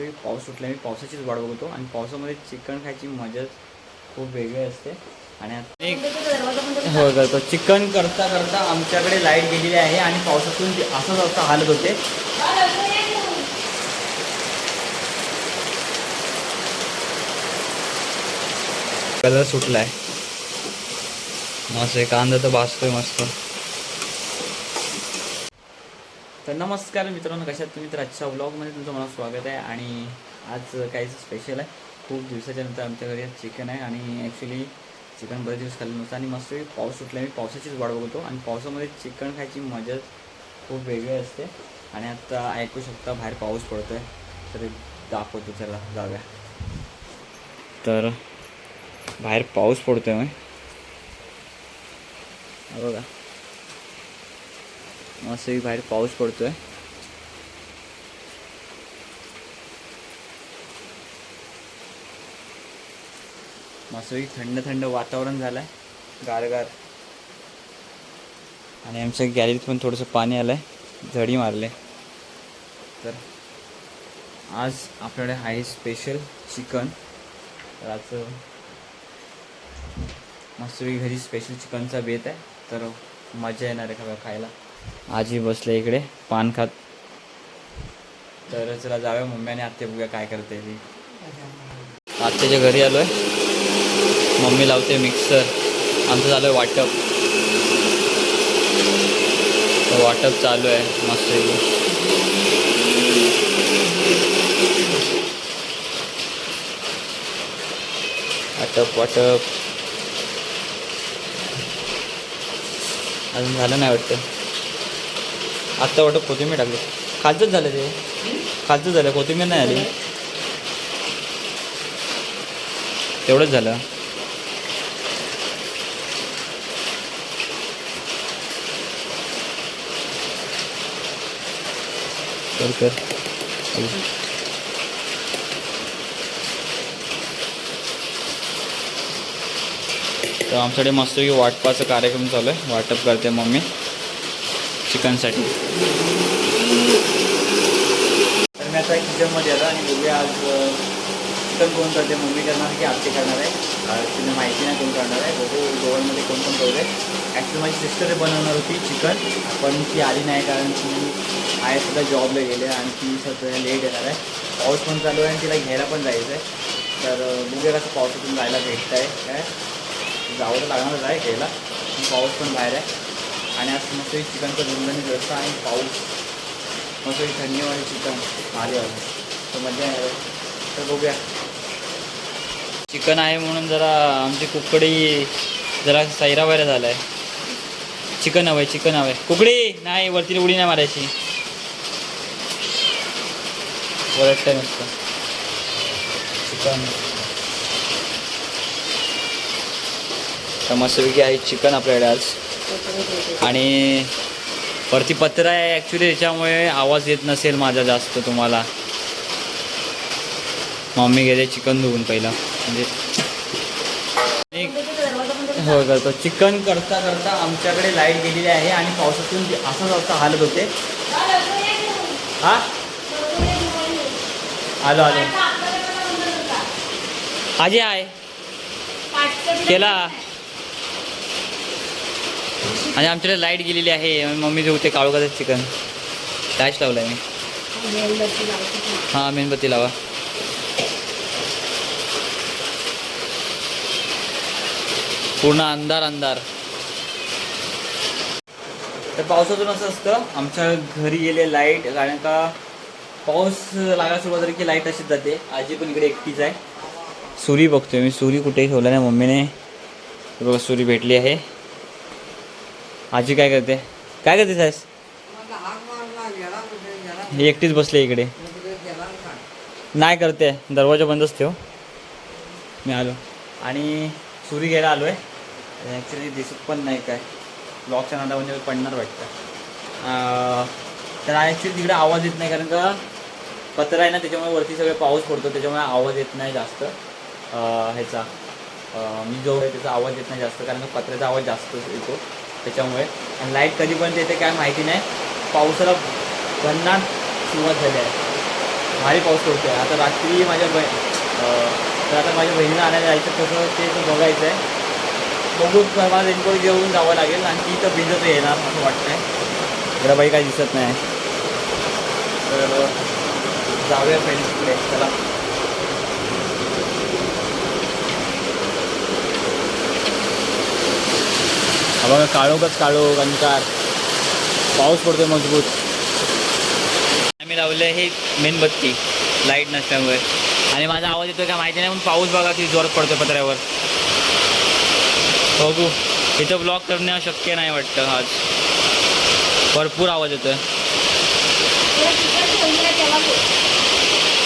मस्त पाऊस सुटला मी पावसाचीच वाट बघतो आणि पावसामध्ये चिकन खायची मजा खूप वेगळी असते. आणि हो करतो. चिकन करता करता आमच्याकडे लाइट गेलेली आहे आणि पावसातून ते असंच असं हालत होते. कलर सुटलाय. मस्त आहे. कांदा तर भाजतोय मस्त. तर नमस्कार मित्रांनो कशात तुम्ही? तर आजच्या व्लॉगमध्ये तुमचं मला स्वागत आहे आणि आज काहीच स्पेशल आहे. खूप दिवसाच्या नंतर आमच्या घरी चिकन आहे आणि ॲक्च्युली चिकन बरेच दिवस खाल्लं नव्हतं आणि मस्त पाऊस सुटला. मी पावसाचीच वाट बघतो आणि पावसामध्ये चिकन खायची मजा खूप वेगळी असते. आणि आता ऐकू शकता बाहेर पाऊस पडतो आहे तर दाखवतो चला जाऊया. तर बाहेर पाऊस पडतो मग बघा. मस्त बाहेर पाऊस पडतोय. मस्त थंड थंड वातावरण झालंय. गारगार. आणि आमच्या गॅलरीत पण थोडंसं पाणी आलं आहे झडी मारले. तर आज आपल्याकडे आहे स्पेशल चिकन तर आज मस्त घरी स्पेशल चिकनचा बेत आहे. तर मजा येणार आहे का खायला? आजी बसले इकडे पान खात. तर चला जाऊया मम्मी आणि आत्या बघूया काय करते ती. आत्याच्या घरी आलोय. मम्मी लावते मिक्सर आमचं चालू आहे वाटप. तर वाटप चालू आहे मस्त वाटप वाटप. अजून झालं नाही वाटतं. आत्ता वाटप कोथिंबीर टाकली. खालचंच झालं ते. खालचंच झालं कोथिंबीर नाही आली. तेवढंच झालं. कर कर. तर आमच्याकडे मस्त वाटपाचा कार्यक्रम चालू आहे. वाटप करते मम्मी. चिकनसाठी तर मी आता किचनमध्ये आलो आणि बघूया आज चिकन कोण करते मम्मी करणार की आत्ते करणार आहे. तिने माहिती नाही कोण करणार आहे. बघू गोवनमध्ये कोण कोण आहे ॲक्च्युली माझी सिस्टर बनवणार होती चिकन पण ती आली नाही कारण ती आहे सुद्धा जॉबला गेले आणि ती सध्या लेट येणार आहे. पाऊस पण चालू आहे आणि तिला घ्यायला पण जायचं आहे. तर बघूया कसं पावसातून जायला भेटत आहे काय? जावं तर लागणारच आहे घ्यायला पाऊस पण बाहेर आहे. आणि आज मस्त चिकनचं झुंजणी रस्ता आणि पाऊस. मस्त थंडीवाले चिकन आले आलं तर मजा आहे. तर बघूया. चिकन आहे म्हणून जरा आमची कुकडी जरा सैरा वगैरे झाला आहे चिकन हवं आहे चिकन हवं आहे कुकडी! नाही वरती उडी नाही मारायची. वरटतं नसतं. चिकन. तर मस्तपैकी आहे चिकन आपल्याकडे आज. आणि वरती पत्र आहे ॲक्च्युली त्याच्यामुळे आवाज येत नसेल माझा जास्त तुम्हाला. मम्मी गेले चिकन धुवून पहिला. म्हणजे हो करतो. चिकन करता करता आमच्याकडे लाइट गेलेली आहे आणि पावसातून असंच असं हालत होते. हा? आलो आलो. आजी आहे केला? आणि आमच्याकडे लाइट गेलेली आहे. मम्मी जेवते काळू का चिकन. टॅच आहे मी. हां मेणबत्ती लावा. पूर्ण अंधार अंधार. तर पावसातून असं असतं? आमच्या घरी गेले लाइट कारण का पाऊस लागायला सुरुवात झाली की लाइट अशीच जाते. आजी पण इकडे एकटीच आहे. सुरी बघतोय मी. सुरी कुठेही ठेवला नाही मम्मीने? बघा सुरी भेटली आहे. आजी काय करते? काय करते साहेब? ही एकटीच बसले इकडे. नाही करते. दरवाजा बंदच ठेव. मी आलो. आणि सुरी घ्यायला आलो आहे ॲक्च्युली दिसत पण नाही काय. ब्लॉकच्या म्हणजे पडणार वाटतं. तर ॲक्च्युली तिकडे आवाज येत नाही कारण का पत्र आहे ना त्याच्यामुळे वरती सगळे पाऊस पडतो. त्याच्यामुळे आवाज येत नाही जास्त. ह्याचा. मी जो आहे त्याचा आवाज येत नाही जास्त. कारण का पत्र्याचा आवाज जास्त येतो. त्याच्यामुळे. आणि लाइट कधीपर्यंत येते काय माहिती नाही. पावसाला भन्नाट सुरुवात झाली आहे. भारी पाऊस पडतोय. आता रात्री माझ्या बहीण तर आता माझ्या बहिणीला आणायला जायचं कसं ते तर बघायचं आहे बघू मला रेनकोट घेऊन जावं लागेल आणि ती तर भिजत येणार असं वाटतंय. जरा बाई काय दिसत नाही. तर जाऊया पहिले तिकडे चला. बघा काळोखच काळोख अंधकार पाऊस पडतोय मजबूत. आम्ही लावले हे मेणबत्ती लाइट नसल्यामुळे. आणि माझा आवाज येतोय का माहिती नाही पण पाऊस बघा की जोरात पडतो पत्र्यावर. बघू. इथं ब्लॉक करणं शक्य नाही वाटतं आज. भरपूर आवाज येतोय.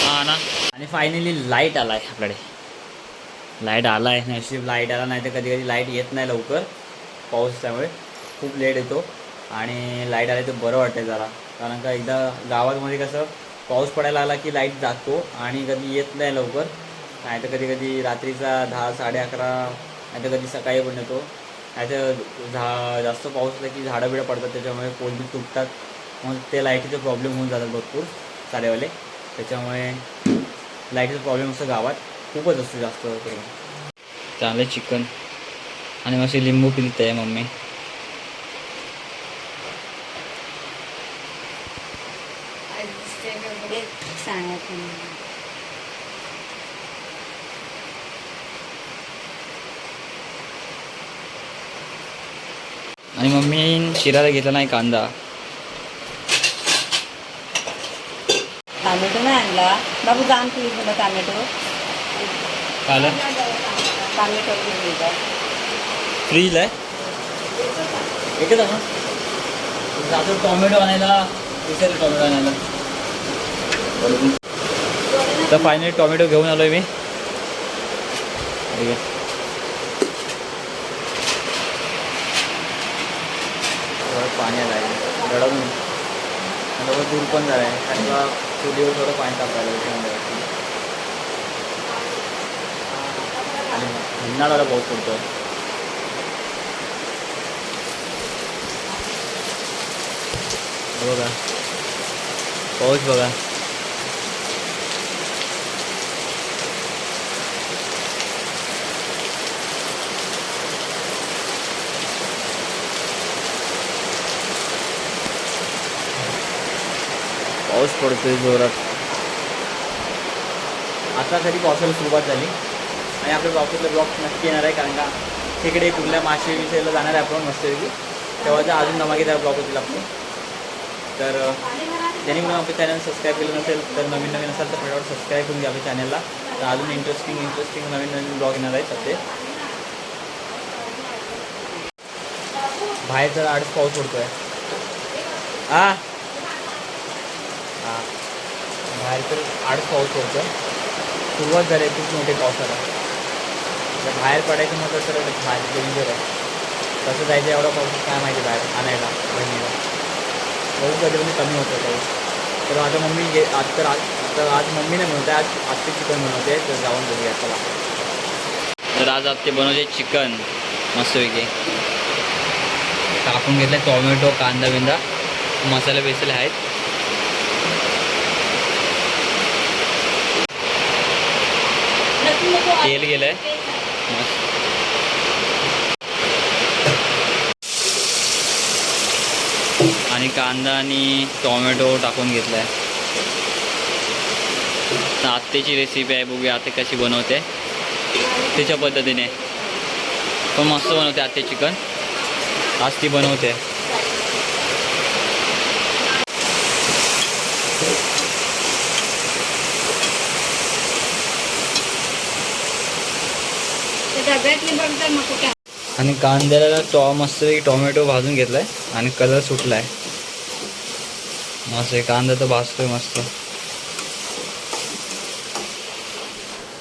हा ना? आणि फायनली लाइट आला आहे आपल्याकडे. लाइट आला आहे नशीब लाइट आला नाही तर कधी कधी लाइट येत नाही लवकर. पाऊस त्यामुळे खूप लेट येतो आणि लाइट आले तर बरं वाटतं जरा. कारण का एकदा गावामध्ये कसं पाऊस पडायला आला की लाइट जातो आणि कधी येत नाही लवकर. नाही तर कधी कधी रात्रीचा दहा साडे अकरा नाही तर कधी सकाळी पण येतो. नाही तर झा जास्त पाऊस असला की झाडं बिडं पडतात त्याच्यामुळे पोल बी तुटतात. मग ते लाईटीचे प्रॉब्लेम होऊन जातात भरपूर साडेवाले. त्याच्यामुळे लाईटीचा प्रॉब्लेम असतो गावात. खूपच असतो जास्त करून. चांगलं चिकन. आणि मग अशी लिंबू पिलत आहे मम्मी. आणि मम्मी शिराला घेतला नाही कांदा. टॅमॅटो नाही आणला. बाबू जाण तू मला टॅमॅटो. काल? टॅमॅटो घेऊन ये जा. फ्रीजला आहे एकच आहे जातो टॉमॅटो आणायला विचारलं टॉमॅटो आणायला. तर फायनली टॉमॅटो घेऊन आलोय मी. ठीक आहे. थोडं पाणी आलं आहे. थोडं दूर पण झालं आहे कारण का चुलीवर थोडं पाणी त्याच्यामुळे आणि हिंडाळाला पाऊस पडतो बघा. पाऊस बघा. पाऊस पडतोय जोरात. आता तरी पावसाला सुरुवात झाली. आणि आपल्या पावसातलं ब्लॉक नक्की येणार आहे कारण का तिकडे कुठल्या मासे विषयाला जाणार आहे आपण मस्तपैकी तेव्हा तर अजून धमाकेदार ब्लॉक होतील आपले. तर त्यांनी ज्यांनी म्हणून आपल्या चॅनल सबस्क्राईब केलं नसेल तर नवीन नवीन असाल तर फटाफट सबस्क्राईब करून घ्या आपल्या चॅनलला तर अजून इंटरेस्टिंग इंटरेस्टिंग नवीन नवीन ब्लॉग येणार आहेत सध्या. बाहेर जर आडच पाऊस पडतोय. हा हा बाहेर तर आडच पाऊस पडतोय. सुरुवात झाली आहे खूप मोठे पावसाला. तर बाहेर पडायचं म्हटलं तर बाहेर डेंजर आहे. कसं जायचं एवढा पाऊस काय माहिती बाहेर आणायला बहिणीला पाऊस कधी कधी कमी होतो पाऊस तर आता मम्मी गे आज तर आज तर आज मम्मी नाही बनवते आज आत्ते चिकन बनवते तर जाऊन बघूया चला. तर आज आत्ते बनवते चिकन मस्तपैकी कापून घेतलं टोमॅटो कांदा बिंदा. मसाले बेसले आहेत. तेल गेलंय. मस्त. आणि कांदा आणि टोमॅटो टाकून घेतलाय. आत्तेची रेसिपी आहे बघूया आत्ते कशी बनवते. त्याच्या पद्धतीने. पण मस्त बनवते आत्ते चिकन आज ती बनवते. आणि कांद्याला टॉ मस्त टोमॅटो भाजून घेतलाय आणि कलर सुटलाय. मस्त आहे. कांदा तर भाजतोय मस्त.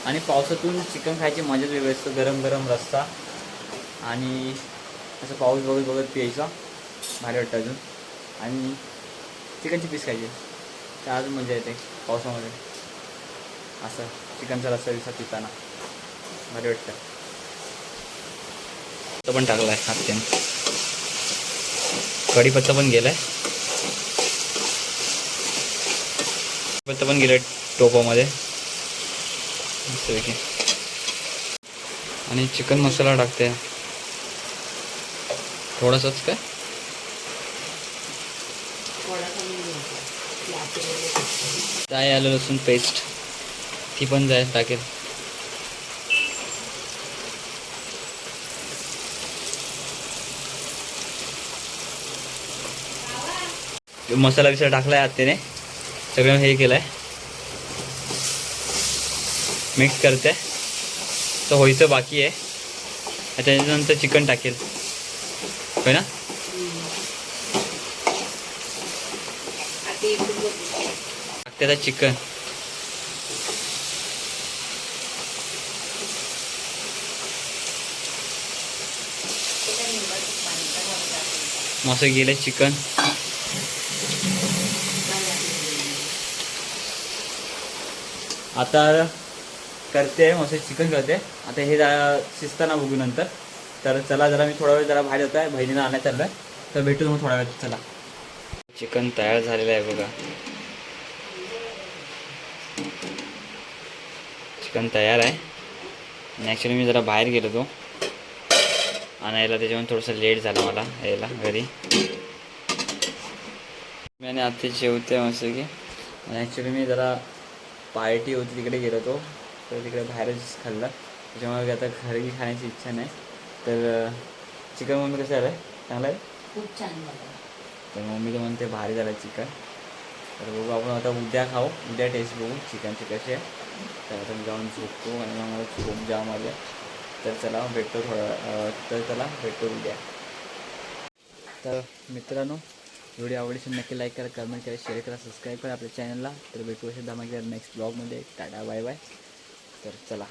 आणि पावसातून चिकन खायची मजाच वेगळी असते गरम गरम रस्सा आणि असं पाऊस बघत बघत प्यायचा भारी वाटतं अजून. आणि चिकनची पीस खायची. तर अजून मजा येते पावसामध्ये. असं चिकनचा रस्सा विसा पिताना. भारी वाटतं. तो पण टाकलाय हातच्याने कढीपत्ता पण गेलाय. पत्ता पण गेलं टोपामध्ये. मस्तपैकी. आणि चिकन मसाला टाकते. थोडासाच काय? काय आलं लसूण पेस्ट ती पण जाय टाकेल. मसाला बिसाला टाकलाय आत्तेने सगळं हे केलंय. मिक्स करते. तर होईचं बाकी आहे. त्याच्यानंतर चिकन टाकेल. होय ना? टाकते आता चिकन मस्त गेलं चिकन आता करते मस्त चिकन करते. आता हे जरा शिजताना बघू नंतर. तर चला जरा मी थोडा वेळ जरा बाहेर येत आहे बहिणीला आणायला चाललं आहे तर भेटू मग थोडा वेळ चला. चिकन तयार झालेलं आहे बघा. चिकन तयार आहे. आणि ॲक्च्युली मी जरा बाहेर गेलो तो आणायला त्याच्यामुळे थोडंसं लेट झालं मला यायला घरी. मी आणि आत्ता जेवते मस्त की आणि ॲक्च्युली मी जरा पार्टी होती तिकडे गेलो होतो. तर तिकडे बाहेरच खाल्लं. त्याच्यामुळे आता घरी खाण्याची इच्छा नाही. तर चिकन मम्मी कसं आलं चांगलं आहे? खूप छान झालं. तर मम्मी तर म्हणते भारी झालं चिकन. तर बघू आपण आता उद्या खाऊ. उद्या टेस्ट बघू चिकनचे कसे आहे तर आता मी जाऊन झोपतो आणि मग मला खूप जाम आले तर चला भेटतो थोडा तर चला भेटतो उद्या. तर मित्रांनो व्हिडिओ आवडीचे नक्की लाईक करा कमेंट करा शेअर करा सबस्क्राईब करा आपल्या चॅनलला तर भेटू अशा धमाकेदार नेक्स्ट ब्लॉगमध्ये टाटा बाय बाय तर चला.